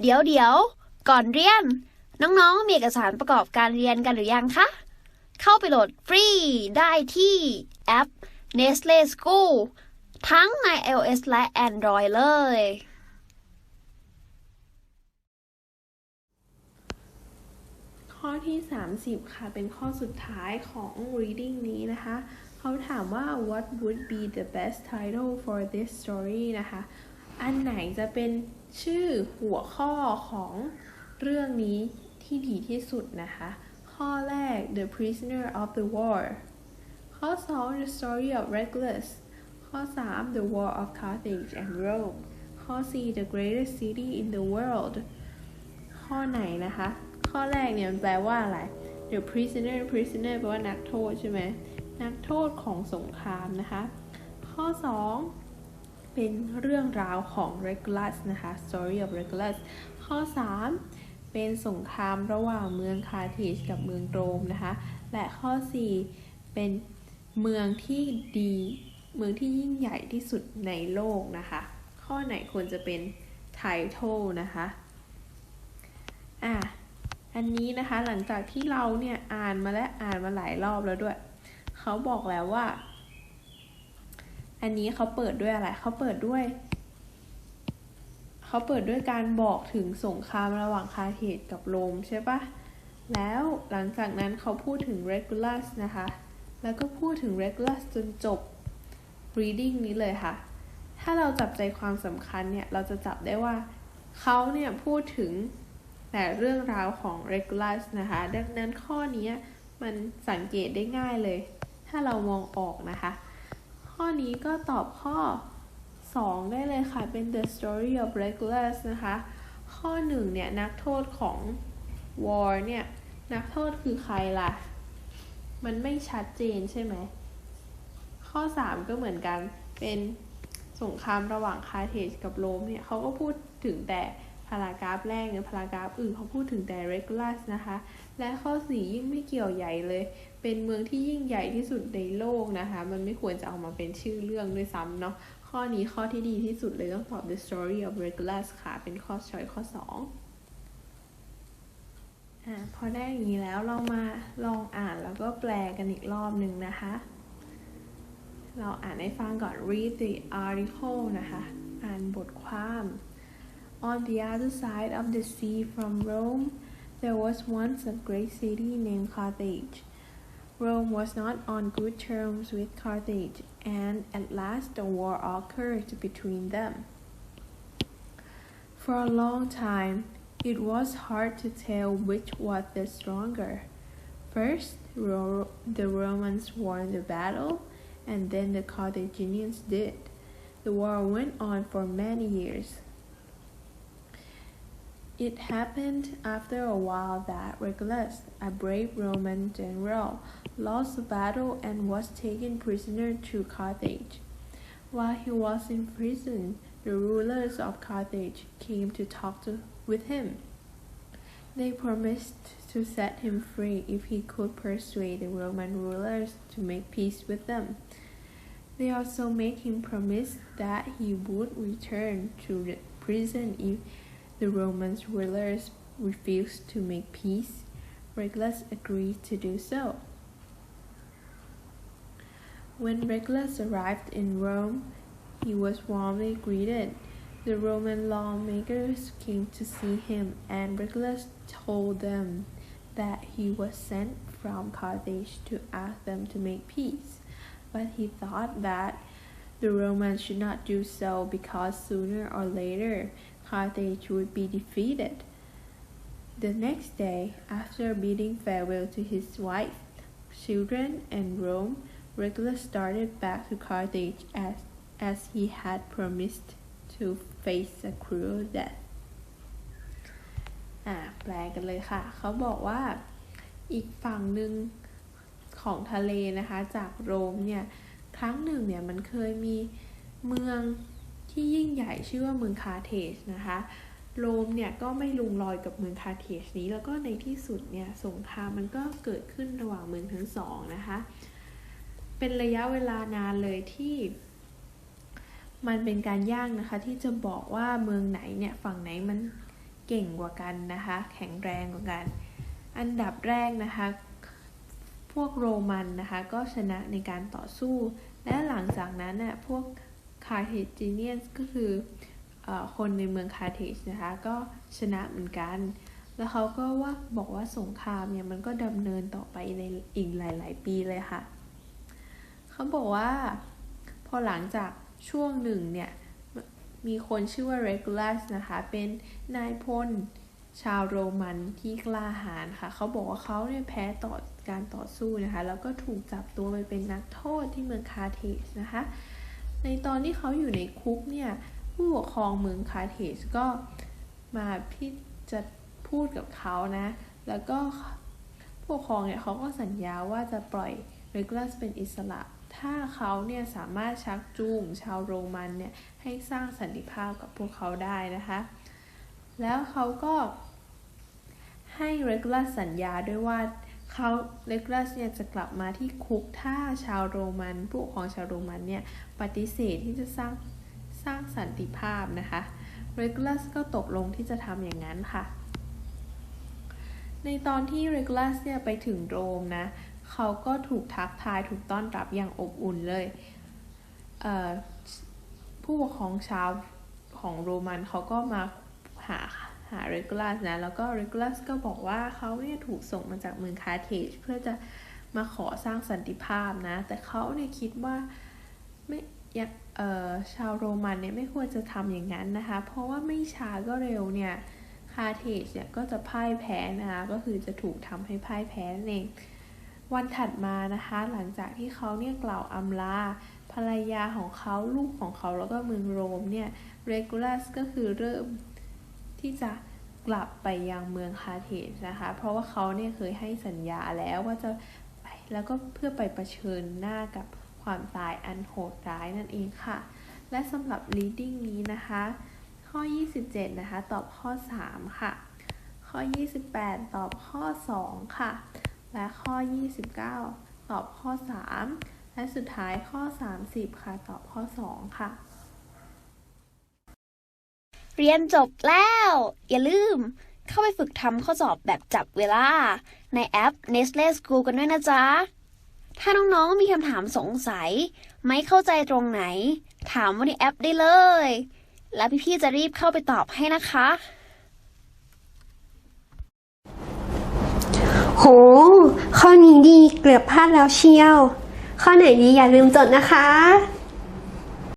เดี๋ยวเดี๋ยวก่อนเรียน น้องๆ มีเอกสารประกอบการเรียนกันหรือยังคะ เข้าไปโหลดฟรีได้ที่แอป Nestle School ทั้งใน iOS และ Android เลย ข้อที่ 30 ค่ะ เป็นข้อสุดท้ายของ reading นี้นะคะ เขาถามว่า what would be the best title for this story นะคะ อันไหนจะเป็น ชื่อหัวข้อของเรื่องนี้ที่ดีที่สุดนะคะ ข้อแรก the prisoner of the war ข้อ 2 the story of Regulus ข้อ 3 the war of Carthage and Rome ข้อ 4 the greatest city in the world ข้อไหนนะคะ ข้อแรกเนี่ยมันแปลว่าอะไร the prisoner prisoner แปลว่านักโทษใช่ไหมนักโทษของสงครามนะคะ ข้อ 2 เป็นเรื่องราวของ Regulus นะคะ story of Regulus ข้อ 3 เป็นสงครามระหว่างเมืองคาร์เทจกับเมืองโรมนะคะ และข้อ 4 เป็นเมืองที่ดี เมืองที่ยิ่งใหญ่ที่สุดในโลกนะคะ ข้อไหนควรจะเป็น title นะคะอะอันนี้นะคะหลังจากที่เราเนี่ยอ่านมาและอ่านมาหลายรอบแล้วด้วย เขาบอกแล้วว่า อันนี้เขาเปิดด้วยอะไรเขาเปิดด้วยเขาเปิดด้วยการบอกถึงสงครามระหว่างคาเทจกับโรมใช่ปะแล้วหลังจากนั้นเขาพูดถึง Regulus นะคะ แล้วก็พูดถึง Regulus จนจบ reading นี้เลยค่ะ ถ้าเราจับใจความสำคัญเนี่ย เราจะจับได้ว่าเขาเนี่ยพูดถึงแต่เรื่องราวของ Regulus นะคะ ดังนั้นข้อนี้มันสังเกตได้ง่ายเลย ถ้าเรามองออกนะคะ ข้อนี้ก็ตอบข้อ 2 ได้เลยค่ะ เป็น the story of Regulus นะคะ ข้อ 1 เนี่ย นักโทษของ war เนี่ย นักโทษคือใครล่ะ มันไม่ชัดเจนใช่ไหม ข้อ 3 ก็เหมือนกัน เป็นสงครามระหว่างคาร์เทจกับโรมเนี่ยเขาก็พูดถึงแต่ารากราฟแรกเนี่ยพารากราฟอื่นเขาพูดถึงแต่ regulus นะคะ และข้อ4ยิ่งไม่เกี่ยวใหญ่เลย เป็นเมืองที่ยิ่งใหญ่ที่สุดในโลกนะคะ มันไม่ควรจะเอามาเป็นชื่อเรื่องด้วยซ้ำเนาะข้อนี้ข้อที่ดีที่สุดเลยต้องตอบ the story of regulus ค่ะ เป็นข้อช้อยข้อ 2อ่าพอได้อย่างนี้แล้วเรามาลองอ่านแล้วก็แปลกันอีกรอบหนึ่งนะคะ เราอ่านให้ฟังก่อน read the article นะคะ อ่านบทความ On the other side of the sea from Rome, there was once a great city named Carthage. Rome was not on good terms with Carthage, and at last a war occurred between them. For a long time, it was hard to tell which was the stronger. First, Ro- the Romans won the battle, and then the Carthaginians did. The war went on for many years. It happened after a while that Regulus, a brave Roman general, lost the battle and was taken prisoner to Carthage. While he was in prison, the rulers of Carthage came to talk to, with him. They promised to set him free if he could persuade the Roman rulers to make peace with them. They also made him promise that he would return to the prison if the Roman rulers refused to make peace. Regulus agreed to do so. When Regulus arrived in Rome, he was warmly greeted. The Roman lawmakers came to see him, and Regulus told them that he was sent from Carthage to ask them to make peace. But he thought that the Romans should not do so because sooner or later Carthage would be defeated. The next day, after bidding farewell to his wife, children, and Rome, Regulus started back to Carthage as, as he had promised to face a cruel death. อ่าแปลกันเลยค่ะ เขาบอกว่าอีกฝั่งหนึ่งของทะเลนะคะ จากโรมเนี่ย ครั้งหนึ่งเนี่ย มันเคยมีเมือง ที่ยิ่งใหญ่ชื่อว่าเมืองคาร์เทจนะคะโรมเนี่ยก็ไม่ลุงลอยกับเมืองคาร์เทจนี้ แล้วก็ในที่สุดเนี่ยสงครามมันก็เกิดขึ้นระหว่างเมืองทั้งสองนะคะเป็นระยะเวลานานเลยที่มันเป็นการย่ากนะคะที่จะบอกว่าเมืองไหนเนี่ยฝั่งไหนมันเก่งกว่ากันนะคะแข็งแรงกว่ากัน อันดับแรกนะคะพวกโรมันนะคะก็ชนะในการต่อสู้ และหลังจากนั้นน่ะพวก คาร์เทจเนียนก็คืออคนในเมืองคาร์เทจนะคะ ก็ชนะเหมือนกัน แล้วเขาก็ว่าบอกว่าสงครามเนี่ยมันก็ดำเนินต่อไปในอีกหลาย ๆ ปีเลยค่ะ เขาบอกว่า พอหลังจากช่วงหนึ่งเนี่ย มีคนชื่อว่า Regulus นะคะ เป็นนายพลชาวโรมันที่กล้าหาญค่ะ เขาบอกว่าเขาเนี่ยแพ้ต่อการต่อสู้นะคะ แล้วก็ถูกจับตัวไปเป็นนักโทษที่เมืองคาเทจนะคะ ในตอนที่เขาอยู่ในคุกเนี่ย ผู้ปกครองเมืองคาร์เทจก็มาที่จะพูดกับเขานะ แล้วก็ผู้ปกครองเนี่ยเขาก็สัญญาว่าจะปล่อย Regulus เป็นอิสระ ถ้าเขาเนี่ยสามารถชักจูงชาวโรมันเนี่ยให้สร้างสันติภาพกับพวกเขาได้นะคะ แล้วเขาก็ให้ Regulus สัญญาด้วยว่า เขา Regulus เนี่ยจะกลับมาที่คุกถ้าชาวโรมันผู้ปกครองชาวโรมันเนี่ยปฏิเสธที่จะสร้างสร้างสันติภาพนะคะ Regulus ก็ตกลงที่จะทำอย่างนั้นค่ะ ในตอนที่ Regulus เนี่ยไปถึงโรมนะเขาก็ถูกทักทายถูกต้อนรับอย่างอบอุ่นเลยเผู้ปกครองชาวของโรมันเขาก็มาาหา Regulus นะ แล้วก็ Regulus ก็บอกว่าเขาเนี่ยถูกส่งมาจากเมืองคาร์เทจเพื่อจะมาขอสร้างสันติภาพนะ แต่เขาเนี่ยคิดว่าไม่เอ่อชาวโรมันเนี่ยไม่ควรจะทำอย่างนั้นนะคะ เพราะว่าไม่ช้าก็เร็วเนี่ยคาร์เทจเนี่ยก็จะพ่ายแพ้นะคะ ก็คือจะถูกทำให้พ่ายแพ้นั่นเอง วันถัดมานะคะ หลังจากที่เขาเนี่ยกล่าวอำลาภรรยาของเขาลูกของเขาแล้วก็เมืองโรมเนี่ยเรกูลัสก็คือเริ่ม ที่จะกลับไปยังเมืองคาเทจนะคะ เพราะว่าเขาเนี่ยเคยให้สัญญาแล้วว่าจะไปแล้วก็เพื่อไปเผชิญหน้ากับความตายอันโหดร้ายนั่นเองค่ะ และสำหรับ reading นี้นะคะ ข้อ 27 นะคะ ตอบข้อ 3 ค่ะ ข้อ 28 ตอบข้อ 2 ค่ะ และข้อ 29 ตอบข้อ 3 และสุดท้ายข้อ 30 ค่ะ ตอบข้อ 2 ค่ะ เรียนจบแล้ว อย่าลืม เข้าไปฝึกทำข้อสอบแบบจับเวลา ในแอป Nestle School กันด้วยนะจ๊ะ ถ้าน้องๆมีคำถามสงสัย ไม่เข้าใจตรงไหน ถามว่าในแอปได้เลย แล้วพี่ๆจะรีบเข้าไปตอบให้นะคะ โห ข้อนี้ดีเกือบพลาดแล้วเชียว ข้อไหนดีอย่าลืมจดนะคะ